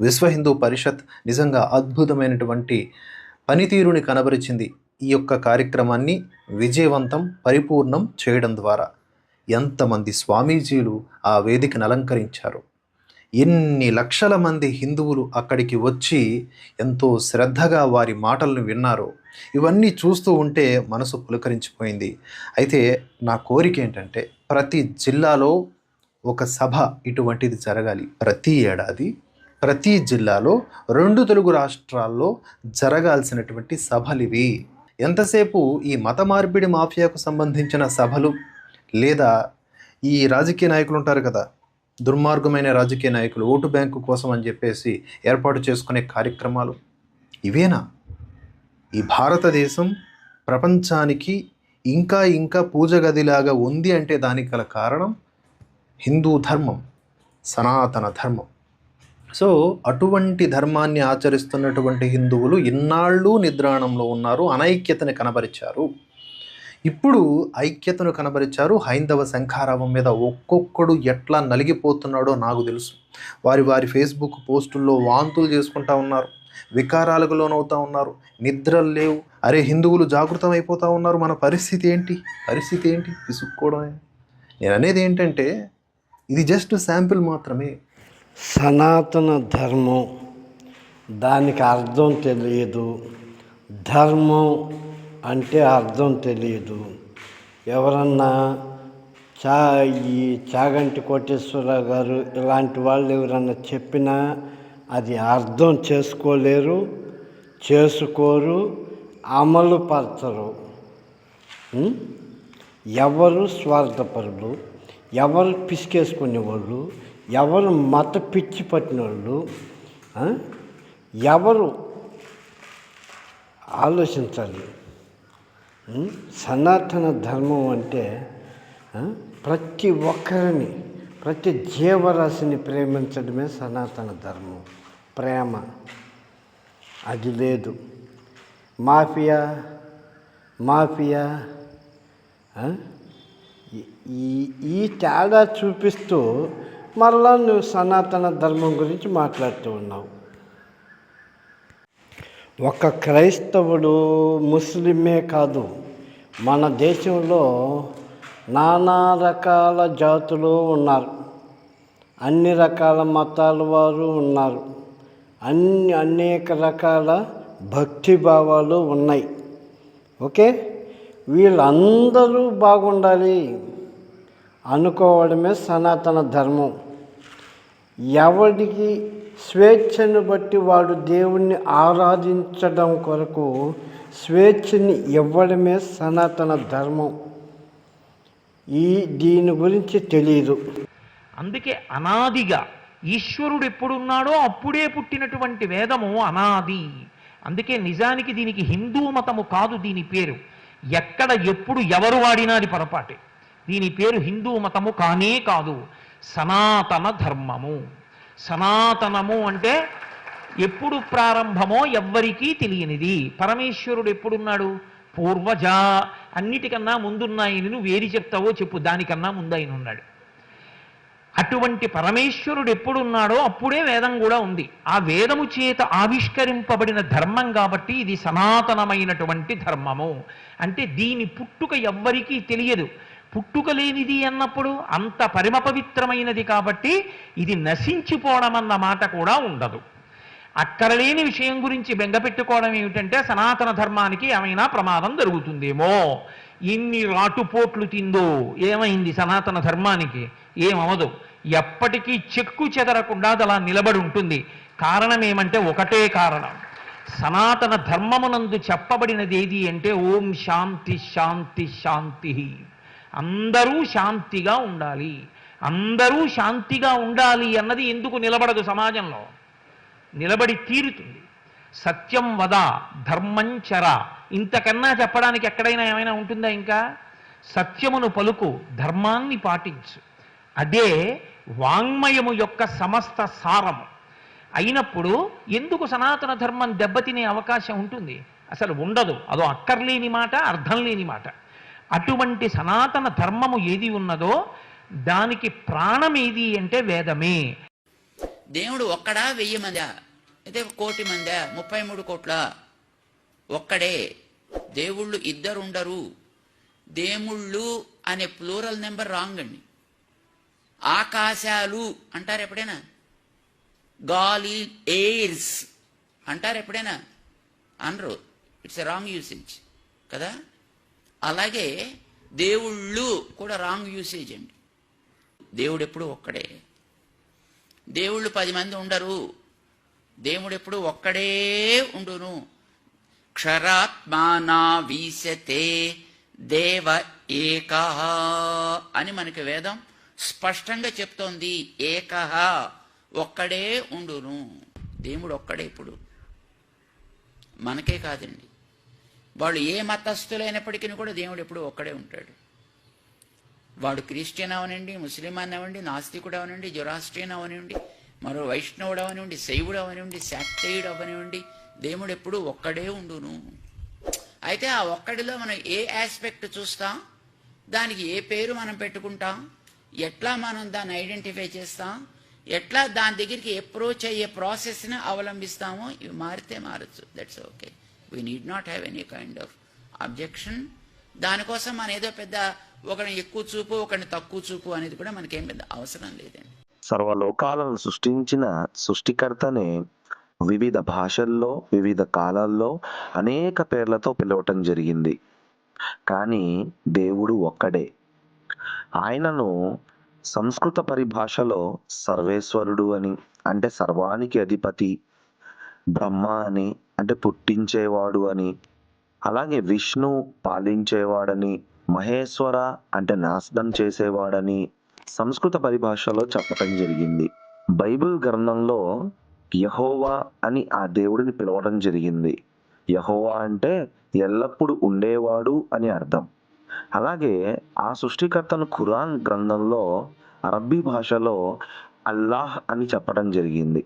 విశ్వ హిందూ పరిషత్ నిజంగా అద్భుతమైనటువంటి పనితీరుని కనబరిచింది ఈ యొక్క కార్యక్రమాన్ని విజయవంతం పరిపూర్ణం చేయడం ద్వారా. ఎంతమంది స్వామీజీలు ఆ వేదికను అలంకరించారు. ఎన్ని లక్షల మంది హిందువులు అక్కడికి వచ్చి ఎంతో శ్రద్ధగా వారి మాటలను విన్నారు ఇవన్నీ చూస్తూ ఉంటే మనసు పులకరించిపోయింది. అయితే నా కోరిక ఏంటంటే ప్రతి జిల్లాలో ఒక సభ ఇటువంటిది జరగాలి. ప్రతి ఏడాది ప్రతి జిల్లాలో రెండు తెలుగు రాష్ట్రాల్లో జరగాల్సినటువంటి సభలు ఇవి. ఎంతసేపు ఈ మత మార్పిడి మాఫియాకు సంబంధించిన సభలు? లేదా ఈ రాజకీయ నాయకులు ఉంటారు కదా దుర్మార్గమైన రాజకీయ నాయకులు ఓటు బ్యాంకు కోసం అని చెప్పేసి ఏర్పాటు చేసుకునే కార్యక్రమాలు? ఇవేనా? ఈ భారతదేశం ప్రపంచానికి ఇంకా ఇంకా పూజ గదిలాగా ఉంది అంటే దానికి గల కారణం హిందూ ధర్మం సనాతన ధర్మం. సో అటువంటి ధర్మాన్ని ఆచరిస్తున్నటువంటి హిందువులు ఇన్నాళ్ళు నిద్రాణంలో ఉన్నారు అనైక్యతని కనబరిచారు. ఇప్పుడు ఐక్యతను కనబరిచారు హైందవ శంఖారావం మీద ఒక్కొక్కడు ఎట్లా నలిగిపోతున్నాడో నాకు తెలుసు. వారి వారి ఫేస్బుక్ పోస్టుల్లో వాంతులు చేసుకుంటా ఉన్నారు వికారాలకు లోనవుతా ఉన్నారు నిద్రలు లేవు. అరే హిందువులు జాగృతం అయిపోతూ ఉన్నారు మన పరిస్థితి ఏంటి? పరిస్థితి ఏంటి? విసుక్కోవడమే. నేను అనేది ఏంటంటే ఇది జస్ట్ శాంపిల్ మాత్రమే. సనాతన ధర్మం దానికి అర్థం తెలియదు. ధర్మం అంటే అర్థం తెలియదు. ఎవరన్నా చా ఈ చాగంటి కోటేశ్వరరావు గారు ఇలాంటి వాళ్ళు ఎవరన్నా చెప్పినా అది అర్థం చేసుకోలేరు చేసుకోరు అమలు పరచరు ఎవరు స్వార్థపరులు ఎవరు పిసికేసుకునే వాళ్ళు ఎవరు మత పిచ్చి పట్టిన వాళ్ళు ఎవరు ఆలోచించాలి? సనాతన ధర్మం అంటే ప్రతి ఒక్కరిని ప్రతి జీవరాశిని ప్రేమించడమే సనాతన ధర్మం. ప్రేమ. అది లేదు. మాఫియా మాఫియా ఈ- ఈ ఈ తేడా చూపిస్తూ మరలా నువ్వు సనాతన ధర్మం గురించి మాట్లాడుతూ ఉన్నావు. ఒక క్రైస్తవుడు ముస్లిమే కాదు. మన దేశంలో నానా రకాల జాతులు ఉన్నారు. అన్ని రకాల మతాల వారు ఉన్నారు. అన్ని అనేక రకాల భక్తి భావాలు ఉన్నాయి. ఓకే? వీళ్ళందరూ బాగుండాలి. అనుకోవడమే సనాతన ధర్మం. ఎవడికి స్వేచ్ఛను బట్టి వాడు దేవుణ్ణి ఆరాధించడం కొరకు స్వేచ్ఛని ఇవ్వడమే సనాతన ధర్మం. ఈ దీని గురించి తెలియదు అందుకే అనాదిగా ఈశ్వరుడు ఎప్పుడున్నాడో అప్పుడే పుట్టినటువంటి వేదము అనాది. అందుకే నిజానికి దీనికి హిందూ మతము కాదు దీని పేరు. ఎక్కడ ఎప్పుడు ఎవరు వాడినా అది పొరపాటే. దీని పేరు హిందూ మతము కానే కాదు. సనాతన ధర్మము. సనాతనము అంటే ఎప్పుడు ప్రారంభమో ఎవ్వరికీ తెలియనిది. పరమేశ్వరుడు ఎప్పుడున్నాడు? పూర్వజ. అన్నిటికన్నా ముందున్నాయని నువ్వు ఏది చెప్తావో చెప్పు. దానికన్నా ముందు ఆయన ఉన్నాడు. అటువంటి పరమేశ్వరుడు ఎప్పుడున్నాడో అప్పుడే వేదం కూడా ఉంది. ఆ వేదము చేత ఆవిష్కరింపబడిన ధర్మం కాబట్టి ఇది సనాతనమైనటువంటి ధర్మము. అంటే దీని పుట్టుక ఎవ్వరికీ తెలియదు. పుట్టుక లేనిది అన్నప్పుడు అంత పరిమ పవిత్రమైనది కాబట్టి ఇది నశించిపోవడం అన్న మాట కూడా ఉండదు. అక్కరలేని విషయం గురించి బెంగపెట్టుకోవడం ఏమిటంటే సనాతన ధర్మానికి ఏమైనా ప్రమాదం జరుగుతుందేమో. ఇన్ని రాటుపోట్లు తిందో ఏమైంది సనాతన ధర్మానికి? ఏమవదు ఎప్పటికీ చెక్కు చెదరకుండా అది అలా నిలబడి ఉంటుంది. కారణం ఏమంటే ఒకటే కారణం. సనాతన ధర్మమునందు చెప్పబడినది ఏది అంటే ఓం శాంతి శాంతి శాంతి అందరూ శాంతిగా ఉండాలి. అందరూ శాంతిగా ఉండాలి అన్నది ఎందుకు నిలబడదు సమాజంలో? నిలబడి తీరుతుంది. సత్యం వద ధర్మంచర ఇంతకన్నా చెప్పడానికి ఎక్కడైనా ఏమైనా ఉంటుందా ఇంకా? సత్యమును పలుకు ధర్మాన్ని పాటించు. అదే వాంగ్మయము యొక్క సమస్త సారము. అయినప్పుడు ఎందుకు సనాతన ధర్మం దెబ్బతినే అవకాశం ఉంటుంది? అసలు ఉండదు. అదో అక్కర్లేని మాట అర్థం లేని మాట. అటువంటి సనాతన ధర్మము ఏది ఉన్నదో దానికి ప్రాణం ఏది అంటే వేదమే. దేవుడు ఒక్కడా వెయ్యి మందా? అయితే కోటి మందా? ముప్పై మూడు కోట్ల? ఒక్కడే. దేవుళ్ళు ఇద్దరు ఉండరు దేముళ్ళు అనే ప్లూరల్ నెంబర్ రాంగ్ అండి ఆకాశాలు అంటారు ఎప్పుడైనా? గాలి ఎయిర్స్ అంటారు ఎప్పుడైనా? అనరు. It's a wrong usage. కదా? అలాగే దేవుళ్ళు కూడా రాంగ్ యూసేజ్ అండి. దేవుడు ఎప్పుడు ఒక్కడే. దేవుళ్ళు పది మంది ఉండరు. దేవుడు ఎప్పుడు ఒక్కడే ఉండును. క్షరాత్మానా వీసతే దేవ ఏకహ అని మనకి వేదం స్పష్టంగా చెప్తోంది. ఏకహ ఒక్కడే ఉండును. దేవుడు ఒక్కడే ఇప్పుడు. మనకే కాదండి. వాళ్ళు ఏ మతస్థులైనప్పటికీ కూడా దేవుడు ఎప్పుడు ఒక్కడే ఉంటాడు. వాడు క్రిస్టియన్ అవనండి ముస్లిం అవనండి నాస్తికుడు అవనండి జొరాస్ట్రియన్ అవనివ్వండి మరో వైష్ణవుడు అవనివ్వండి శైవుడు అవనివ్వండి శాక్తేయుడు అవనివ్వండి దేవుడు ఎప్పుడు ఒక్కడే ఉండును. అయితే ఆ ఒక్కడిలో మనం ఏ ఆస్పెక్ట్ చూస్తాం? దానికి ఏ పేరు మనం పెట్టుకుంటాం? ఎట్లా మనం దాన్ని ఐడెంటిఫై చేస్తాం? ఎట్లా దాని దగ్గరికి అప్రోచ్ అయ్యే ప్రాసెస్ని అవలంబిస్తామో ఇవి మారితే మారచ్చు. That's okay we need not have any kind of objection దానికోసం మన ఏదో పెద్ద ఒకరిని ఎక్కువ చూపు ఒకరిని తక్కువ చూపు అనేది కూడా మనకేం పెద్ద అవసరం లేదండి. సర్వలోకాలను సృష్టించిన సృష్టికర్తనే వివిధ భాషల్లో వివిధ కాలాల్లో అనేక పేర్లతో పిలవటం జరిగింది. కానీ దేవుడు ఒక్కడే. ఆయనను సంస్కృత పరిభాషలో సర్వేశ్వరుడు అని అంటే సర్వానికి అధిపతి బ్రహ్మ అని అంటే పుట్టించేవాడు అని అలాగే విష్ణు పాలించేవాడని మహేశ్వర అంటే నాశనం చేసేవాడని సంస్కృత పరిభాషలో చెప్పటం జరిగింది. బైబిల్ గ్రంథంలో యహోవా అని ఆ దేవుడిని పిలవడం జరిగింది. యహోవా అంటే ఎల్లప్పుడూ ఉండేవాడు అని అర్థం. అలాగే ఆ సృష్టికర్తను ఖురాన్ గ్రంథంలో అరబ్బీ భాషలో అల్లాహ్ అని చెప్పడం జరిగింది.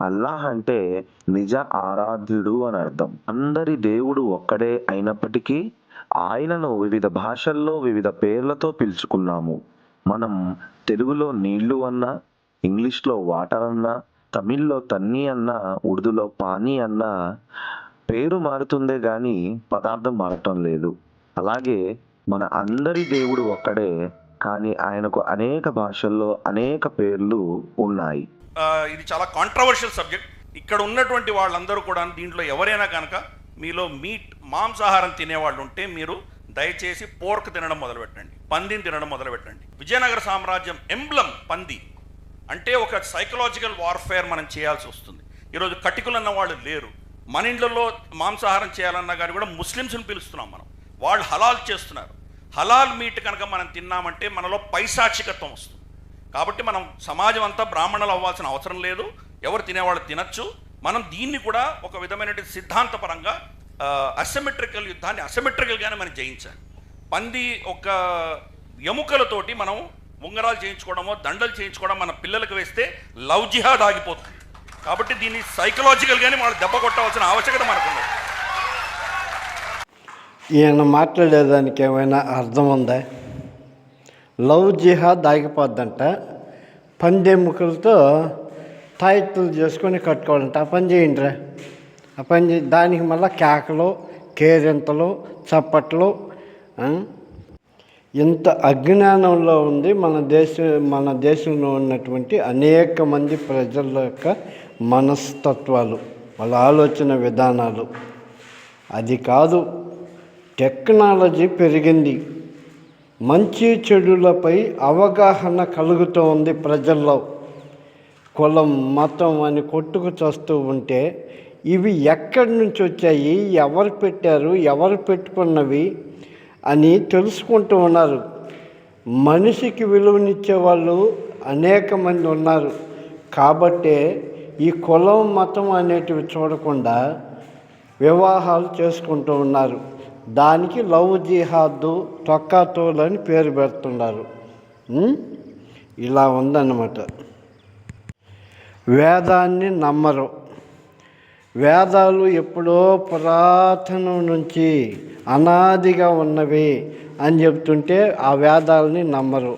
అల్లాహ్ అంటే నిజ ఆరాధ్యుడు అని అర్థం. అందరి దేవుడు ఒక్కడే అయినప్పటికీ ఆయనను వివిధ భాషల్లో వివిధ పేర్లతో పిలుచుకున్నాము. మనం తెలుగులో నీళ్ళు అన్నా ఇంగ్లీష్లో వాటర్ అన్నా తమిళ్ళో తన్ని అన్నా ఉర్దూలో పానీ అన్నా పేరు మారుతుందే కానీ పదార్థం మారటం లేదు. అలాగే మన అందరి దేవుడు ఒక్కడే కానీ ఆయనకు అనేక భాషల్లో అనేక పేర్లు ఉన్నాయి. ఇది చాలా కాంట్రవర్షియల్ సబ్జెక్ట్ ఇక్కడ ఉన్నటువంటి వాళ్ళందరూ కూడా దీంట్లో ఎవరైనా కనుక మీలో మీట్ మాంసాహారం తినేవాళ్ళు ఉంటే మీరు దయచేసి పోర్క్ తినడం మొదలుపెట్టండి పందిని తినడం మొదలుపెట్టండి. విజయనగర సామ్రాజ్యం ఎంబ్లం పంది అంటే ఒక సైకలాజికల్ వార్ఫేర్ మనం చేయాల్సి వస్తుంది. ఈరోజు కటికులు అన్న వాళ్ళు లేరు. మన ఇండ్లలో మాంసాహారం చేయాలన్నా కానీ కూడా ముస్లిమ్స్ని పిలుస్తున్నాం మనం. వాళ్ళు హలాల్ చేస్తున్నారు. హలాల్ మీట్ కనుక మనం తిన్నామంటే మనలో పైశాచికత్వం వస్తుంది. కాబట్టి మనం సమాజం అంతా బ్రాహ్మణులు అవ్వాల్సిన అవసరం లేదు. ఎవరు తినేవాళ్ళు తినచ్చు. మనం దీన్ని కూడా ఒక విధమైన సిద్ధాంతపరంగా అసమెట్రికల్ యుద్ధాన్ని అసమెట్రికల్గానే మనం జయించాలి. పంది ఒక ఎముకలతోటి మనం ఉంగరాలు చేయించుకోవడమో దండలు చేయించుకోవడం మన పిల్లలకు వేస్తే లవ్ జిహాద్ ఆగిపోతుంది. కాబట్టి దీన్ని సైకలాజికల్గానే వాళ్ళు దెబ్బ కొట్టవలసిన ఆవశ్యకత మనకుంది ఈయన మాట్లాడేదానికి ఏమైనా అర్థం ఉందా? లవ్ జిహాద్ ఆగిపోద్దంట. పందెముకలతో తాయిత్తులు చేసుకొని కట్టుకోవాలంట. ఆ పని చేయండిరా. ఆ పని చే దానికి మళ్ళీ కేకలు కేరింతలు చప్పట్లు ఇంత అజ్ఞానంలో ఉంది మన దేశ మన దేశంలో ఉన్నటువంటి అనేక మంది ప్రజల యొక్క మనస్తత్వాలు వాళ్ళ ఆలోచన విధానాలు. అది కాదు టెక్నాలజీ పెరిగింది. మంచి చెడులపై అవగాహన కలుగుతూ ఉంది ప్రజల్లో. కులం మతం అని కొట్టుకు చస్తూ ఉంటే ఇవి ఎక్కడి నుంచి వచ్చాయి ఎవరు పెట్టారు ఎవరు పెట్టుకున్నవి అని తెలుసుకుంటూ ఉన్నారు. మనిషికి విలువనిచ్చే వాళ్ళు అనేక మంది ఉన్నారు. కాబట్టే ఈ కులం మతం అనేటివి చూడకుండా వివాహాలు చేసుకుంటూ ఉన్నారు. దానికి లవ్ జిహాద్ తొక్కాతోలు అని పేరు పెడుతున్నారు ఇలా ఉందన్నమాట. వేదాన్ని నమ్మరు. వేదాలు ఎప్పుడో పురాతనం నుంచి అనాదిగా ఉన్నవి అని చెప్తుంటే ఆ వేదాలని నమ్మరు.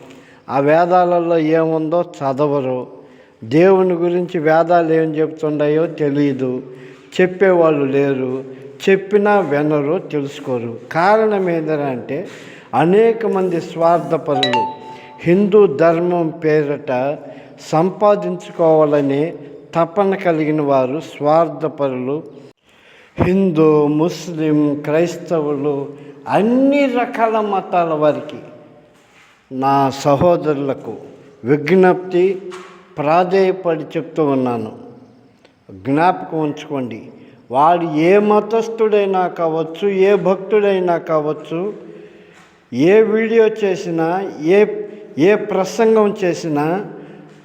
ఆ వేదాలలో ఏముందో చదవరు. దేవుని గురించి వేదాలు ఏం చెప్తుండయో తెలియదు చెప్పేవాళ్ళు లేరు. చెప్పినా వినరు తెలుసుకోరు. కారణం ఏంటంటే అనేక మంది స్వార్థపరులు హిందూ ధర్మం పేరట సంపాదించుకోవాలనే తపన కలిగిన వారు స్వార్థపరులు హిందూ ముస్లిం క్రైస్తవులు అన్ని రకాల మతాల వారికి. నా సహోదరులకు విజ్ఞప్తి ప్రాధేయపడి చెప్తూ ఉన్నాను. జ్ఞాపకం ఉంచుకోండి. వాడు ఏ మతస్థుడైనా కావచ్చు ఏ భక్తుడైనా కావచ్చు ఏ వీడియో చేసినా ఏ ఏ ప్రసంగం చేసినా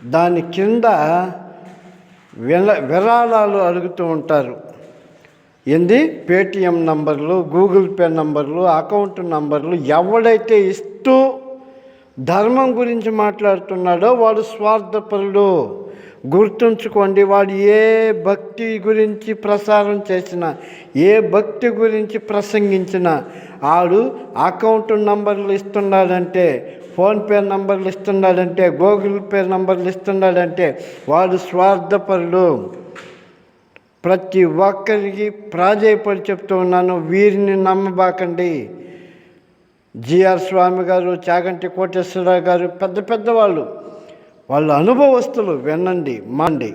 దాని కింద విల విరాళాలు అడుగుతూ ఉంటారు. ఏంది? పేటిఎం నంబర్లు గూగుల్ పే నంబర్లు అకౌంట్ నంబర్లు ఎవడైతే ఇస్తూ ధర్మం గురించి మాట్లాడుతున్నాడో వాడు స్వార్థపరుడు. గుర్తుంచుకోండి వాడు ఏ భక్తి గురించి ప్రసారం చేసినా ఏ భక్తి గురించి ప్రసంగించినా ఆడు అకౌంట్ నంబర్లు ఇస్తున్నాడంటే ఫోన్పే నంబర్లు ఇస్తున్నాడంటే గూగుల్ పే నంబర్లు ఇస్తున్నాడంటే వాడు స్వార్థపరుడు. ప్రతి ఒక్కరికి ప్రాజేయపడి చెప్తూ ఉన్నాను వీరిని నమ్మబాకండి. జిఆర్ స్వామి గారు చాగంటి కోటేశ్వరరావు గారు పెద్ద పెద్ద వాళ్ళు వాళ్ళ అనుభవస్తులు వినండి మాండి